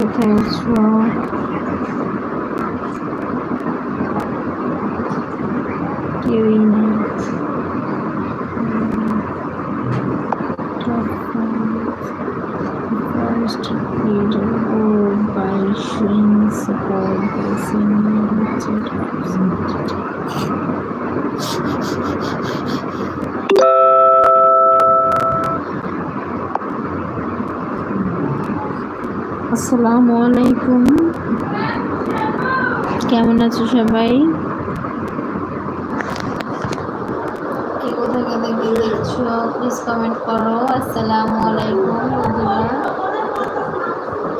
কোথায় আছো কেউই আসসালামু আলাইকুম। কেমন আছো সবাই? কে কোথা থেকে দেখছ? প্লিজ কমেন্ট করো। আসসালামু আলাইকুম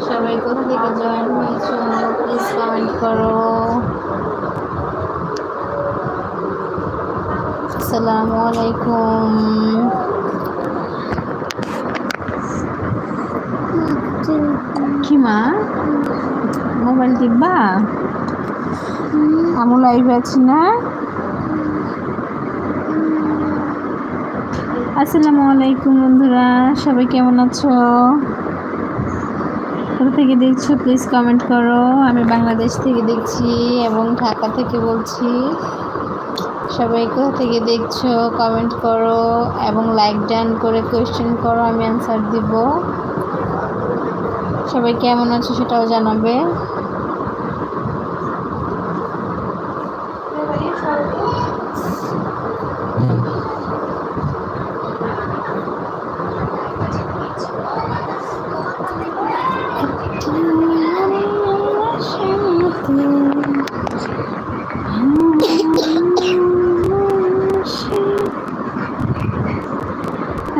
সবাই কোথা থেকে জয়েন হয়েছো? প্লিজ কমেন্ট করো। আসসালামু আলাইকুম। কি মা মোবাইল টিপবা আমু লাইভ আছি না আসসালামু আলাইকুম বন্ধুরা। সবাই কেমন আছো? কোথা থেকে দেখছ? প্লিজ কমেন্ট করো। আমি বাংলাদেশ থেকে দেখছি এবং ঢাকা থেকে বলছি। সবাই কোথা থেকে দেখছ? কমেন্ট করো এবং লাইক ডান করে কোয়েশ্চেন করো। আমি অ্যান্সার দিব। সবাই কেমন আছে সেটাও জানাবে।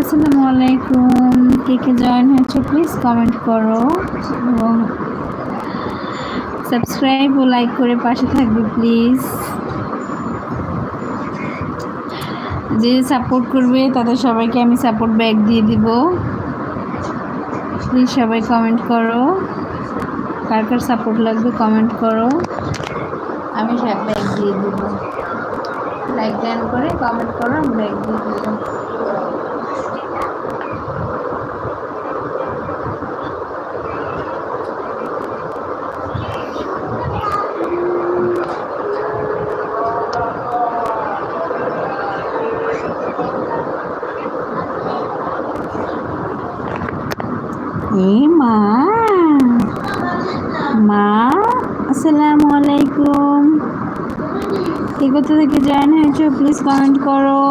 আসসালামু আলাইকুম কে কে জয়েন হয়েছে প্লিজ কমেন্ট করো এবং সাবস্ক্রাইব ও লাইক করে পাশে থাকবে প্লিজ যে সাপোর্ট করবে, তাদের সবাইকে আমি সাপোর্ট ব্যাক দিয়ে দিব। প্লিজ সবাই কমেন্ট করো। কার কার সাপোর্ট লাগবে কমেন্ট করো। আমি সব ব্যাক দিয়ে দিব। লাইক ডান করে কমেন্ট করো, আমি ব্যাক দিয়ে দিব। এ মা। মা, আসসালামু আলাইকুম। কে কোথা থেকে জয়েন হয়েছো প্লিজ কমেন্ট করো।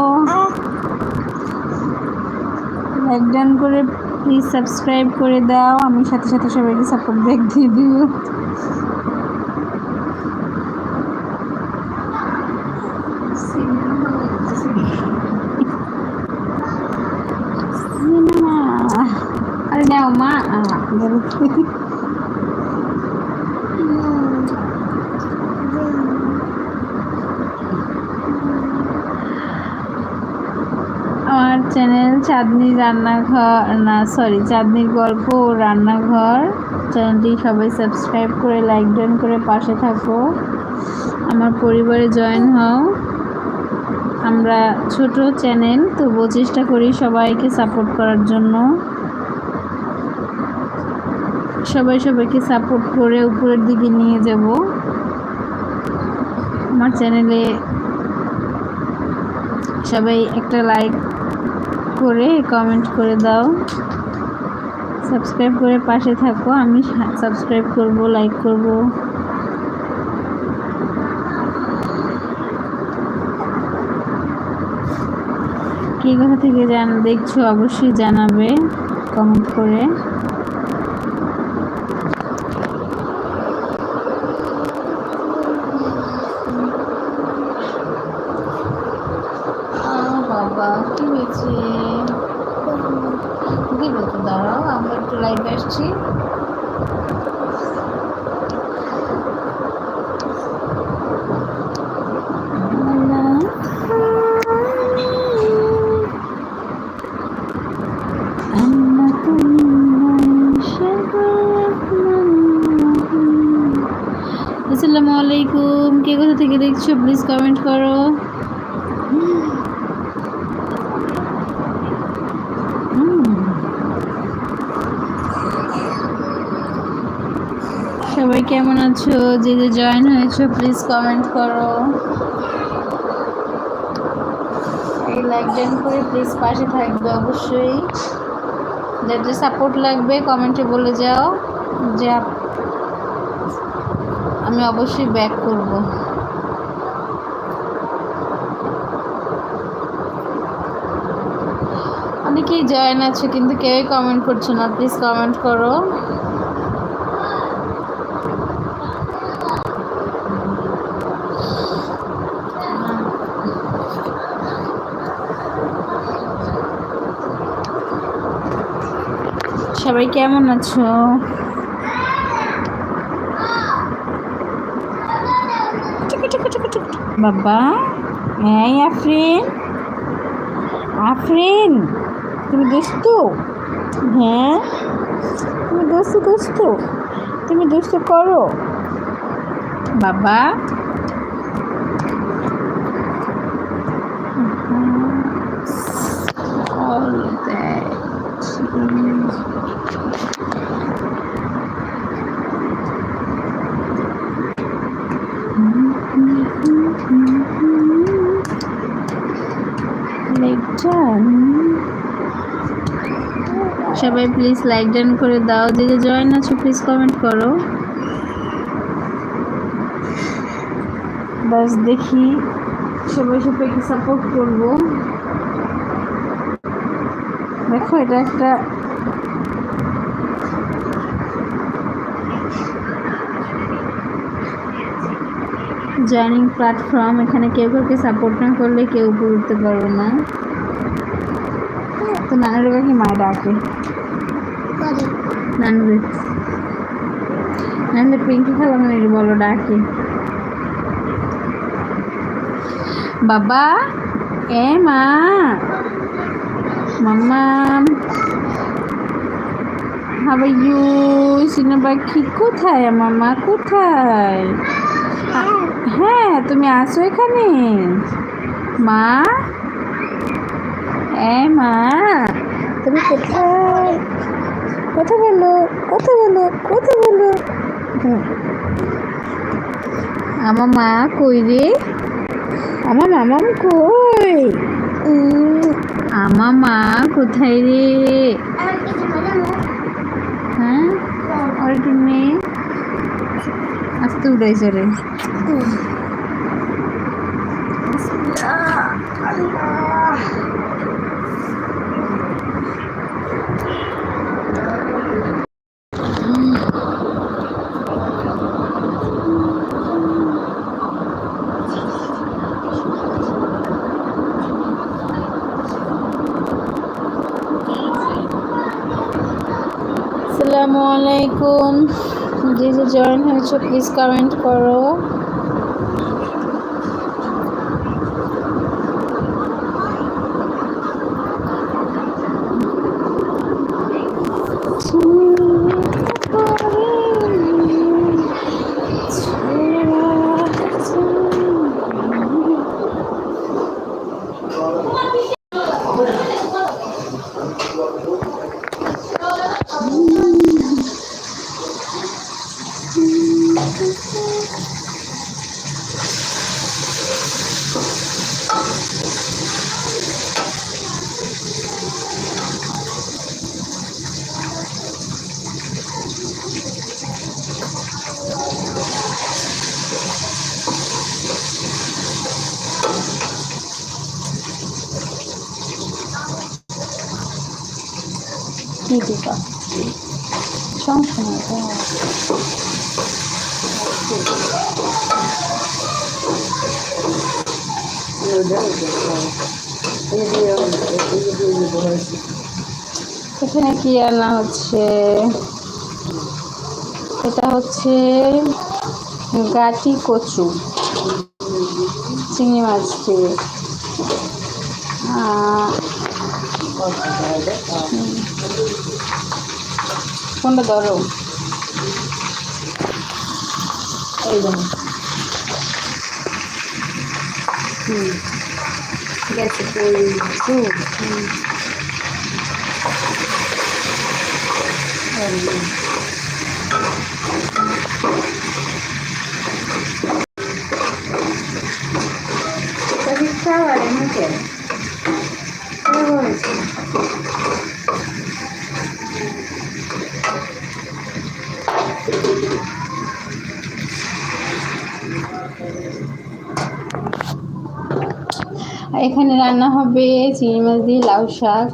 লাইক ডান করে প্লিজ সাবস্ক্রাইব করে দাও। আমি সাথে সাথে সবাইকে সাপোর্ট ব্যাক দিয়ে দিব সিনেমা আরে নাও মা আমার চ্যানেল চাঁদনি রান্নাঘর, না সরি চাঁদনির গল্প রান্নাঘর। চ্যানেলটি সবাই সাবস্ক্রাইব করে লাইক ডান করে পাশে থাকো। আমার পরিবারে জয়েন হও। আমরা ছোট চ্যানেল তবুও চেষ্টা করি সবাইকে সাপোর্ট করার জন্য। সবাই সবাইকে সাপোর্ট করে উপরের দিকে নিয়ে যাব। আমার চ্যানেলে সবাই একটা লাইক করে কমেন্ট করে দাও। সাবস্ক্রাইব করে পাশে থাকো, আমি সাবস্ক্রাইব করব লাইক করব। কে কোথা থেকে জান, দেখছ অবশ্যই জানাবে কমেন্ট করে বাবা কি হয়েছে দিব তো দাঁড়াও আমরা একটু লাইভ আসছি আসসালামু আলাইকুম কে কোথা থেকে দেখছ প্লিজ কমেন্ট করো সবাই কেমন আছো? যে যে জয়েন হয়েছো প্লিজ কমেন্ট করো। এই লাইক ডান করে প্লিজ পাশে থাকবে অবশ্যই। যাদের সাপোর্ট লাগবে কমেন্টে বলে যাও যে আমি অবশ্যই ব্যাক করব। অনেকেই জয়েন আছে, কিন্তু কেউই কমেন্ট করছ না। প্লিজ কমেন্ট করো। সবাই কেমন আছো? বাবা, এই আফরিন। আফরিন, তুমি দুষ্ট? হ্যাঁ? তুমি দুষ্ট দুষ্ট। তুমি দুষ্ট করো। বাবা। all that সবাই প্লিজ লাইক ডান করে দাও। যে জয়েন আছো প্লিজ কমেন্ট করো। বাস দেখি সবাই সবাইকে সাপোর্ট করব। দেখো, এটা একটা জয়নিং প্ল্যাটফর্ম এখানে কেউ কাউকে সাপোর্ট না করলে কেউ উপরে উঠতে পারবে না। তো নানুর কাকে মায় ডাকে নানুরে। নানুরে পিঙ্কি খালা মানে বলো ডাকে। বাবা এ মা। মাম্মা। আর ইউ সিনা পাখি কোথায় আমার মা কোথায়? হ্যাঁ তুমি আসো এখানে? মা? এ মা তুমি কোথায়? কথা বলো কথা বলো কথা বলো। আমার মা কই রে? আমার মামাম কই? আমার মা কোথায় রে? হ্যাঁ? আর একটু নেই আস্তে উড়াইছে রে আসসালামু আলাইকুম। যে যে জয়েন হয়েছে প্লিজ কমেন্ট করো কি এখানে কি রান্না হচ্ছে? এটা হচ্ছে গাটি কচু চিংড়ি মাছ দিয়ে। কোনটা ধরো। এই ধরো হুম। হুম। হুম। এখানে রান্না হবে চিংড়ি মাছ দিয়ে লাউ শাক।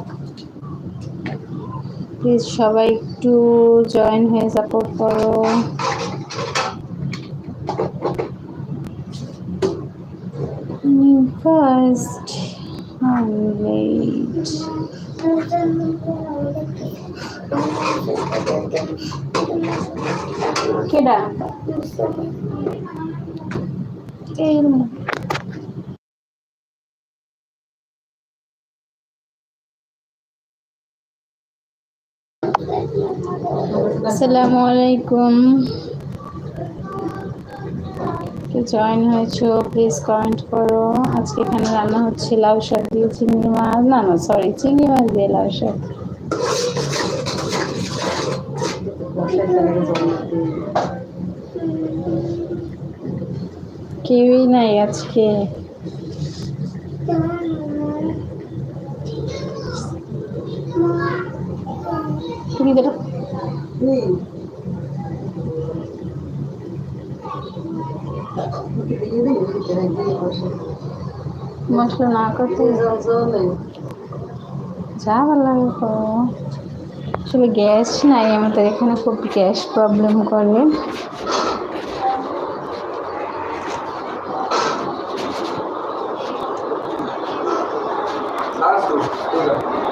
প্লিজ সবাই একটু জয়েন হয়ে সাপোর্ট করো। ফার্স্ট কেডা? এই আসসালামু আলাইকুম। জয়েন হয়েছো প্লিজ কমেন্ট করো। আজকে এখানে রান্না হচ্ছে লাউ শাক দিয়ে চিংড়ি মাছ। না না সরি চিংড়ি মাছ দিয়ে লাউ শাক। কেউই নাই আজকে। তুমি দেখো মশলা না করতে যা ভালো লাগে আসলে গ্যাস নাই আমাদের এখানে খুব গ্যাস প্রবলেম করে। Asco,